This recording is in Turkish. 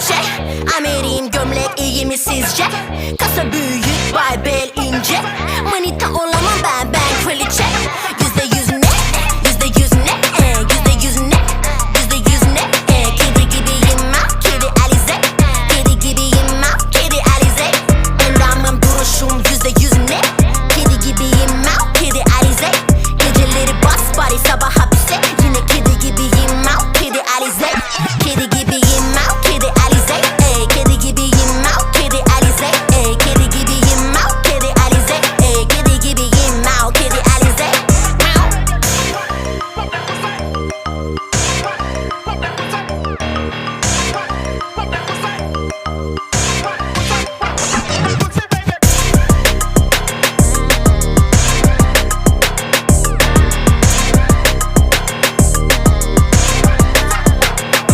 Şey, Türkçe Amerim gömlek iyi mi sizce? Kasa büyük bay bel ince Manita olamam ben ben kraliçe Yüzde yüz ne? Yüzde yüz ne? Yüzde yüz ne? Yüzde yüz ne? Kedi gibiyim ben kedi Alize Kedi gibiyim ben kedi Alize Öğrenmem duruşum yüzde yüz ne? Kedi gibiyim ben kedi Alize Geceleri bas bari sabah hapse Yine kedi gibiyim ben kedi Alize Kedi